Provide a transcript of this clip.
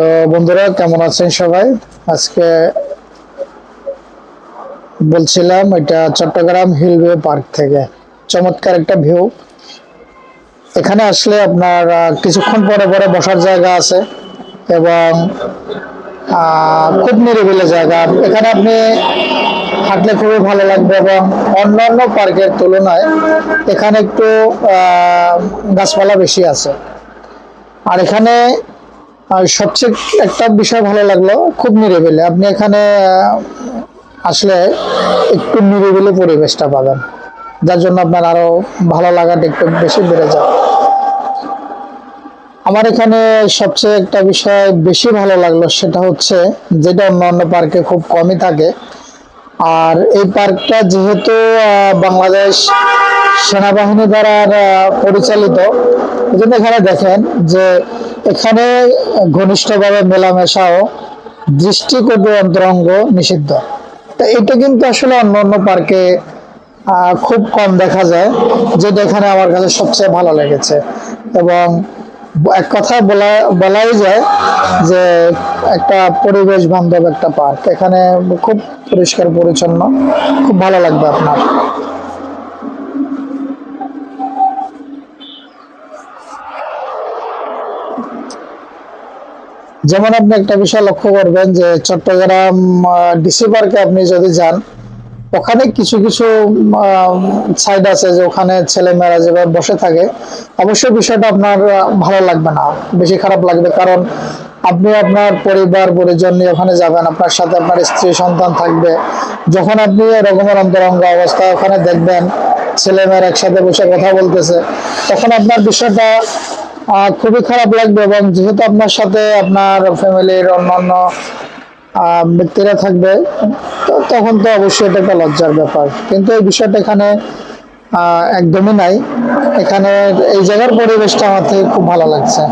তো বন্ধুরা, কেমন আছেন সবাই? আজকে বলছিলাম এটা চট্টগ্রাম হিলওয়ে পার্ক থেকে। চমৎকার একটা ভিউ। এখানে আসলে আপনার কিছুক্ষণ পরে পরে বসার জায়গা আছে এবং খুব নিরিবিলি জায়গা। এখানে আপনি হাঁটলে খুবই ভালো লাগবে এবং অন্যান্য পার্কের তুলনায় এখানে একটু গাছপালা বেশি আছে। আর এখানে আর সবচেয়ে একটা বিষয় ভালো লাগল, খুব নিরিবিলি। আপনি এখানে আসলে একটু নিরিবিলি পরিবেশটা পাবেন। যার জন্য আপনার আরও ভালো লাগাটা একটু বেশি বেড়ে যাবে। আমার এখানে সবচেয়ে একটা বিষয় বেশি ভালো লাগল, সেটা হচ্ছে যেটা অন্য অন্য পার্কে খুব কমই থাকে। আর এই পার্কটা যেহেতু বাংলাদেশ সেনাবাহিনী দ্বারা পরিচালিত এখানে দেখেন যে এখানে ঘনিষ্ঠভাবে মেলামেশাও দৃষ্টিকটু অন্তরঙ্গ নিষিদ্ধ। তো এটা কিন্তু আসলে অন্য অন্য পার্কে খুব কম দেখা যায়, যেটা এখানে আমার কাছে সবচেয়ে ভালো লেগেছে। এবং এক কথায় বলা, বলাই যায় যে একটা পরিবেশ বান্ধব একটা পার্ক। এখানে খুব পরিষ্কার পরিচ্ছন্ন, খুব ভালো লাগবে আপনার। যেমন আপনি একটা বিষয় লক্ষ্য করবেন যে চট্টগ্রাম ডিসি পার্কে আপনি যদি যান, ওখানে কিছু কিছু সাইড আছে যে ওখানে ছেলে মেয়েরা যেভাবে বসে থাকে, অবশ্যই বিষয়টা আপনার ভালো লাগবে না, বেশি খারাপ লাগবে। কারণ আপনি আপনার পরিবার, পরিজন নিয়ে ওখানে যাবেন, আপনার সাথে আপনার স্ত্রী, সন্তান থাকবে। যখন আপনি এরকমের অন্তরঙ্গ অবস্থা ওখানে দেখবেন ছেলে মেয়ের একসাথে বসে কথা বলতেছে, তখন আপনার বিষয়টা খুবই খারাপ লাগবে এবং যেহেতু আপনার সাথে আপনার ফ্যামিলির অন্যান্য ব্যক্তিরা থাকবে, তো তখন তো অবশ্যই এটা একটা লজ্জার ব্যাপার। কিন্তু এই বিষয়টা এখানে একদমই নাই। এখানে এই জায়গার পরিবেশটা আমার থেকে খুব ভালো লাগছে।